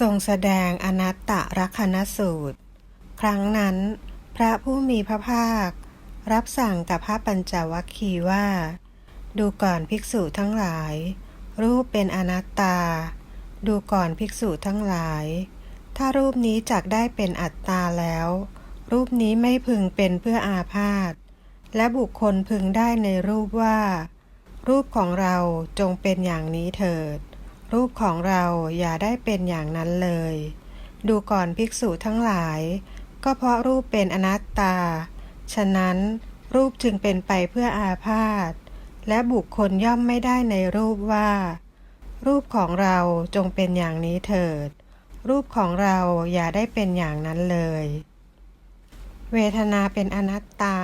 ทรงแสดงอนัตตรักนสูตร ครั้งนั้น พระผู้มีพระภาค รับสั่งกับพระปัญจวัคคีย์ว่า ดูก่อนภิกษุทั้งหลาย รูปเป็นอนัตตา ดูก่อนภิกษุทั้งหลาย ถ้ารูปนี้จักได้เป็นอัตตาแล้ว รูปนี้ไม่พึงเป็นเพื่ออาพาธและบุคคลพึงได้ในรูปว่า รูปของเราจงเป็นอย่างนี้เถิด รูปของเราอย่าได้เป็นอย่างนั้นเลย ดูก่อนภิกษุทั้งหลาย ก็เพราะรูปเป็นอนัตตา ฉะนั้นรูปจึงเป็นไปเพื่ออาพาธ และบุคคลย่อมไม่ได้ในรูปว่า รูปของเราจงเป็นอย่างนี้เถิด รูปของเราอย่าได้เป็นอย่างนั้นเลย เวทนาเป็นอนัตตา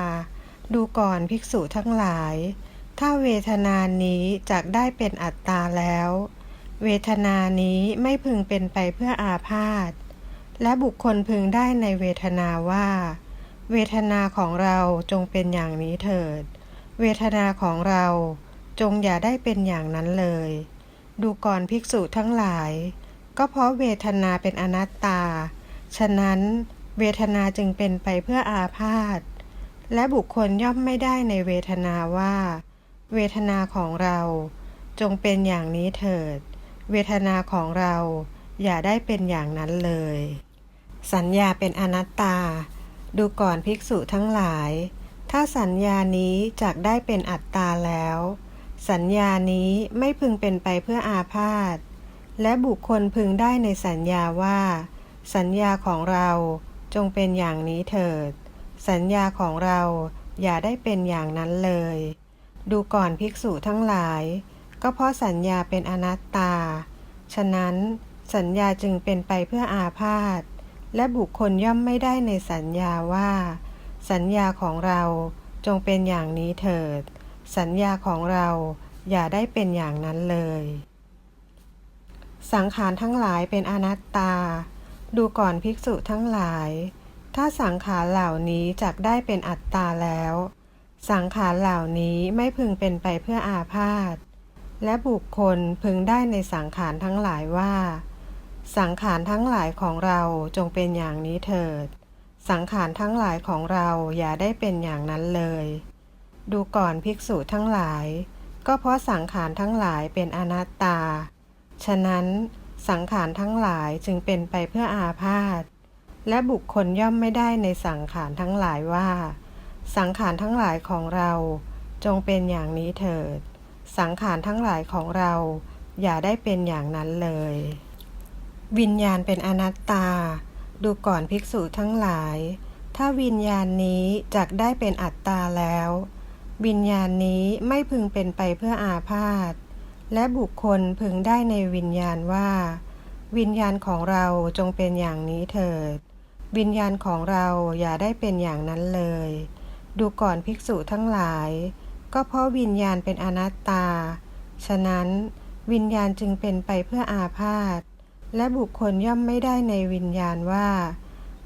ดูก่อนภิกษุทั้งหลาย ถ้าเวทนานี้จักได้เป็นอัตตาแล้ว เวทนานี้ไม่พึงเป็นไปเพื่ออาพาธ และบุคคลพึงได้ในเวทนาว่า เวทนาของเราจงเป็นอย่างนี้เถิด เวทนาของเราจงอย่าได้เป็นอย่างนั้นเลย ดูก่อนภิกษุทั้งหลาย ก็เพราะเวทนาเป็นอนัตตา ฉะนั้นเวทนาจึงเป็นไปเพื่ออาพาธ และบุคคลย่อมไม่ได้ในเวทนาว่า เวทนาของเราจงเป็นอย่างนี้เถิด เวทนาของเราอย่าได้เป็นอย่างนั้นเลย สัญญาเป็นอนัตตา ดูก่อนภิกษุทั้งหลาย ถ้าสัญญานี้จักได้เป็นอัตตาแล้ว สัญญานี้ไม่พึงเป็นไปเพื่ออาพาธ และบุคคลพึงได้ในสัญญาว่า สัญญาของเราจงเป็นอย่างนี้เถิด สัญญาของเราอย่าได้เป็นอย่างนั้นเลย ดูก่อนภิกษุทั้งหลาย ก็เพราะสัญญาเป็นอนัตตา ฉะนั้นสัญญาจึงเป็นไปเพื่ออาพาธ และบุคคลย่อมไม่ได้ในสัญญาว่า สัญญาของเราจงเป็นอย่างนี้เถิด สัญญาของเราอย่าได้เป็นอย่างนั้นเลย สังขารทั้งหลายเป็นอนัตตา ดูก่อนภิกษุทั้งหลาย ถ้าสังขารเหล่านี้จักได้เป็นอัตตาแล้ว สังขารเหล่านี้ไม่พึงเป็นไปเพื่ออาพาธ และบุคคลพึงได้ในสังขารทั้งหลายว่า สังขารทั้งหลายของเราจงเป็นอย่างนี้เถิด สังขารทั้งหลายของเราอย่าได้เป็นอย่างนั้นเลย ดูก่อนภิกษุทั้งหลาย ก็เพราะสังขารทั้งหลายเป็นอนัตตา ฉะนั้นสังขารทั้งหลายจึงเป็นไปเพื่ออาพาธและบุคคลย่อมไม่ได้ในสังขารทั้งหลายว่า สังขารทั้งหลายของเราจงเป็นอย่างนี้เถิด สังขารทั้งหลายของเรา อย่าได้เป็นอย่างนั้นเลย วิญญาณเป็นอนัตตา ดูก่อนภิกษุทั้งหลาย ถ้าวิญญาณนี้จักได้เป็นอัตตาแล้ว วิญญาณนี้ไม่พึงเป็นไปเพื่ออาพาธและบุคคลพึงได้ในวิญญาณว่า วิญญาณของเราจงเป็นอย่างนี้เถิด วิญญาณของเราอย่าได้เป็นอย่างนั้นเลย ดูก่อนภิกษุทั้งหลาย ก็เพราะวิญญาณเป็นอนัตตา ฉะนั้นวิญญาณจึงเป็นไปเพื่ออาพาธ และบุคคลย่อมไม่ได้ในวิญญาณว่า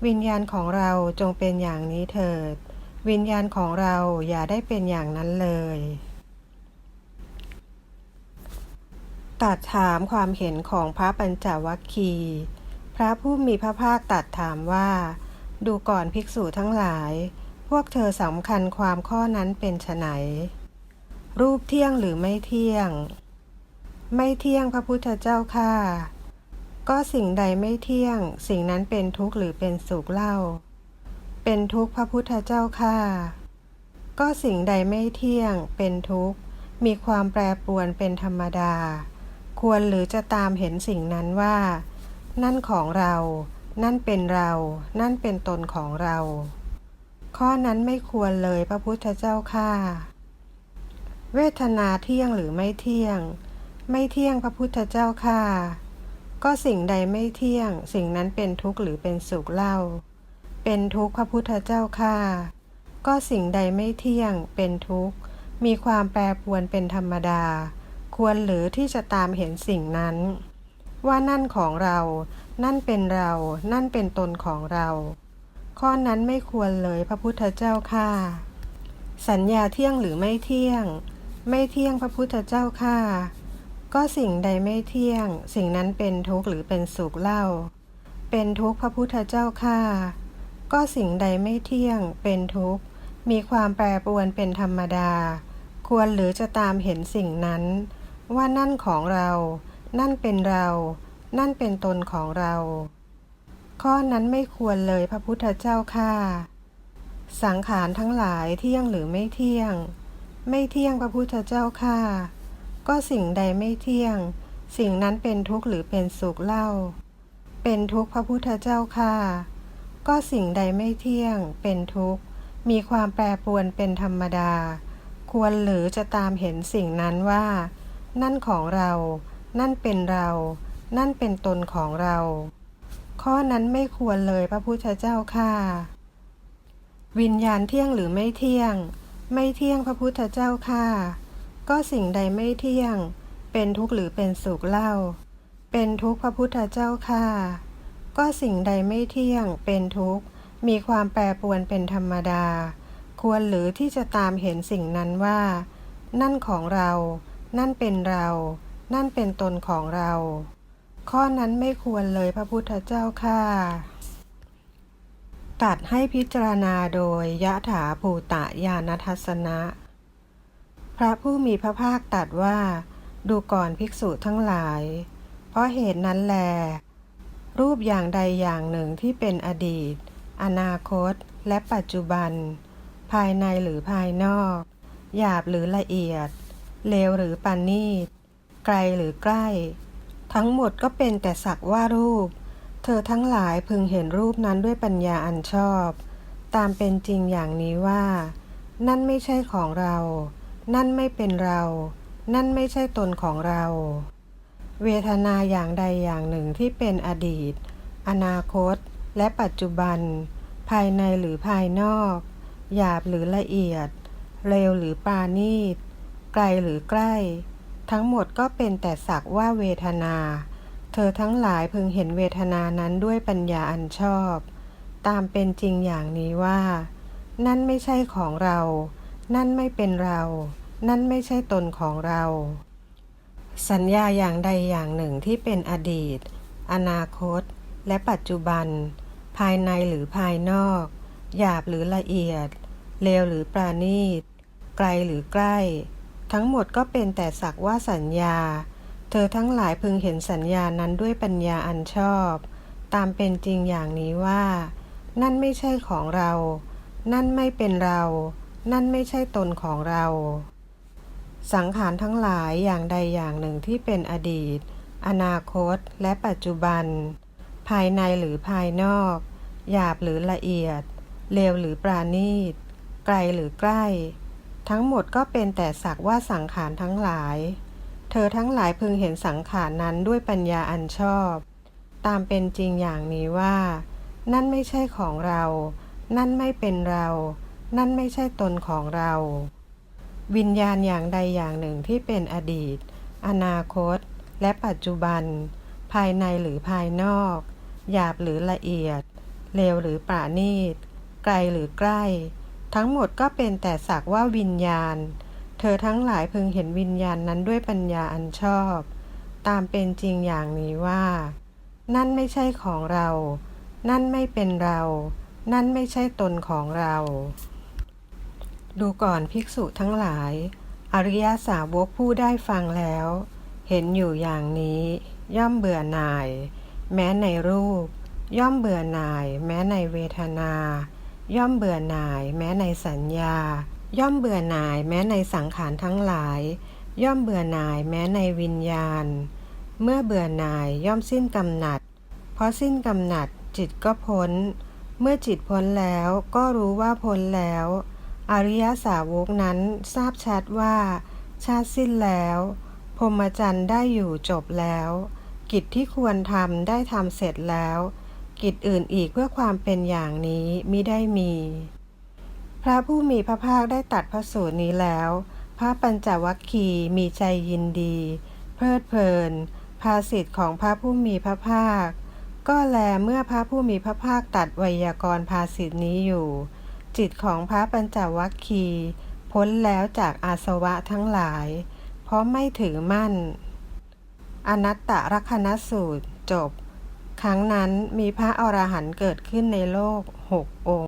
วิญญาณของเราจงเป็นอย่างนี้เถิด วิญญาณของเราอย่าได้เป็นอย่างนั้นเลยตัดถามความเห็นของพระปัญจวัคคีย์พระผู้มีพระภาคตัดถามว่า ดูก่อนภิกษุทั้งหลาย พวกเธอสำคัญความข้อนั้นเป็นไฉนรูปเที่ยงหรือไม่เที่ยง ไม่เที่ยงพระพุทธเจ้าค่ะก็สิ่งใดไม่เที่ยง สิ่งนั้นเป็นทุกข์หรือเป็นสุขเล่า เป็นทุกข์พระพุทธเจ้าค่ะก็สิ่งใดไม่เที่ยง เป็นทุกข์ มีความแปรปรวนเป็นธรรมดา ควรหรือจะตามเห็นสิ่งนั้นว่า นั่นของเรา นั่นเป็นเรา นั่นเป็นตนของเรา ข้อนั้นไม่ควรเลยพระพุทธเจ้าค่ะเวทนาเที่ยงหรือไม่เที่ยง ไม่เที่ยงพระพุทธเจ้าค่ะก็สิ่งใดไม่เที่ยง สิ่งนั้นเป็นทุกข์หรือเป็นสุขเล่า เป็นทุกข์พระพุทธเจ้าค่ะก็สิ่งใดไม่เที่ยง เป็นทุกข์ มีความแปรปรวนเป็นธรรมดา ควรหรือที่จะตามเห็นสิ่งนั้น ว่านั่นของเรา นั่นเป็นเรา นั่นเป็นตนของเรา ข้อนั้นไม่ควรเลยพระพุทธเจ้าค่ะ สัญญาเที่ยงหรือไม่เที่ยง ไม่เที่ยงพระพุทธเจ้าค่ะ ก็สิ่งใดไม่เที่ยง สิ่งนั้นเป็นทุกข์หรือเป็นสุขเล่า เป็นทุกข์พระพุทธเจ้าข้าก็สิ่งใดไม่เที่ยง เป็นทุกข์ มีความแปรปรวนเป็นธรรมดา ควรหรือจะตามเห็นสิ่งนั้น ว่านั่นของเรา นั่นเป็นเรา นั่นเป็นตนของเรา ข้อนั้นไม่ควรเลยพระพุทธเจ้าข้าสังขารทั้งหลายเที่ยงหรือไม่เที่ยง ไม่เที่ยงพระพุทธเจ้าข้าก็สิ่งใดไม่เที่ยง สิ่งนั้นเป็นทุกข์หรือเป็นสุขเล่า เป็นทุกข์พระพุทธเจ้าข้าก็สิ่งใดไม่เที่ยง เป็นทุกข์ มีความแปรปรวนเป็นธรรมดา ควรหรือจะตามเห็นสิ่งนั้นว่า นั่นของเรา นั่นเป็นเรา นั่นเป็นตนของเรา ข้อนั้นไม่ควรเลยพระพุทธเจ้าข้าวิญญาณเที่ยงหรือไม่เที่ยง ไม่เที่ยงพระพุทธเจ้าข้าก็สิ่งใดไม่เที่ยง เป็นทุกข์หรือเป็นสุขเล่า เป็นทุกข์พระพุทธเจ้าข้าก็สิ่งใดไม่เที่ยง เป็นทุกข์ มีความแปรปรวนเป็นธรรมดา ควรหรือที่จะตามเห็นสิ่งนั้นว่า นั่นของเรา นั่นเป็นเรา นั่นเป็นตนของเรา ข้อนั้นไม่ควรเลยพระพุทธเจ้าข้าตัดให้พิจารณาโดยยะถาภูตะญาณทัศนะ พระผู้มีพระภาคตัดว่า ดูก่อนภิกษุทั้งหลาย เพราะเหตุนั้นแล รูปอย่างใดอย่างหนึ่งที่เป็นอดีต อนาคต และปัจจุบัน ภายในหรือภายนอก หยาบหรือละเอียดเลวหรือปานนีตไกลหรือใกล้ ทั้งหมดก็เป็นแต่สักว่ารูป เธอทั้งหลายพึงเห็นรูปนั้นด้วยปัญญาอันชอบ ตามเป็นจริงอย่างนี้ว่า นั่นไม่ใช่ของเรา นั่นไม่เป็นเรา นั่นไม่ใช่ตนของเรา เวทนาอย่างใดอย่างหนึ่งที่เป็นอดีต อนาคต และปัจจุบัน ภายในหรือภายนอก หยาบหรือละเอียด เร็วหรือปาณีตไกลหรือใกล้ ทั้งหมดก็เป็นแต่สักว่าเวทนา เธอทั้งหลายพึงเห็นเวทนานั้นด้วยปัญญาอันชอบ ตามเป็นจริงอย่างนี้ว่า นั่นไม่ใช่ของเรา นั่นไม่เป็นเรา นั่นไม่ใช่ตนของเรา สัญญาอย่างใดอย่างหนึ่งที่เป็นอดีต อนาคต และปัจจุบัน ภายในหรือภายนอก หยาบหรือละเอียดเลวหรือปราณีต ไกลหรือใกล้ ทั้งหมดก็เป็นแต่สักว่าสัญญา เธอทั้งหลายพึงเห็นสัญญานั้นด้วยปัญญาอันชอบ ตามเป็นจริงอย่างนี้ว่า นั่นไม่ใช่ของเรา นั่นไม่เป็นเรา นั่นไม่ใช่ตนของเรา สังขารทั้งหลายอย่างใดอย่างหนึ่งที่เป็นอดีต อนาคต และปัจจุบัน ภายในหรือภายนอก หยาบหรือละเอียดเลวหรือปราณีต ไกลหรือใกล้ ทั้งหมดก็เป็นแต่สักว่าสังขารทั้งหลาย เธอทั้งหลายพึงเห็นสังขารนั้นด้วยปัญญาอันชอบ ตามเป็นจริงอย่างนี้ว่า นั่นไม่ใช่ของเรา นั่นไม่เป็นเรา นั่นไม่ใช่ตนของเรา วิญญาณอย่างใดอย่างหนึ่งที่เป็นอดีต อนาคต และปัจจุบัน ภายในหรือภายนอก หยาบหรือละเอียดเลวหรือปราณีต ไกลหรือใกล้ ทั้งหมดก็เป็นแต่สักว่าวิญญาณ เธอทั้งหลายพึงเห็นวิญญาณนั้นด้วยปัญญาอันชอบ ตามเป็นจริงอย่างนี้ว่า นั่นไม่ใช่ของเรา นั่นไม่เป็นเรา นั่นไม่ใช่ตนของเรา ดูก่อนภิกษุทั้งหลาย อริยสาวกผู้ได้ฟังแล้ว เห็นอยู่อย่างนี้ ย่อมเบื่อหน่าย แม้ในรูป ย่อมเบื่อหน่าย แม้ในเวทนา ย่อมเบื่อหน่ายแม้ในสัญญา ย่อมเบื่อหน่ายแม้ในสังขารทั้งหลาย ย่อมเบื่อหน่ายแม้ในวิญญาณ เมื่อเบื่อหน่ายย่อมสิ้นกำหนัด เพราะสิ้นกำหนัดจิตก็พ้น เมื่อจิตพ้นแล้วก็รู้ว่าพ้นแล้ว อริยสาวกนั้นทราบชัดว่า ชาติสิ้นแล้วพรหมจรรย์ได้อยู่จบแล้ว กิจที่ควรทำได้ทำเสร็จแล้ว กิจอื่นอีกเพื่อความเป็นอย่างนี้มิได้มี พระผู้มีพระภาคได้ตัดพระสูตรนี้แล้ว พระปัญจวัคคีย์มีใจยินดี เพลิดเพลิน ภาสิทธิ์ของพระผู้มีพระภาค ก็แลเมื่อพระผู้มีพระภาคตัดไวยากรณ์ภาสิทธินี้อยู่ จิตของพระปัญจวัคคีย์พ้นแล้วจากอาสวะทั้งหลาย เพราะไม่ถือมั่น อนัตตลักษณสูตรจบ ครั้งนั้นมีพระอรหันต์เกิดขึ้นในโลกหกองค์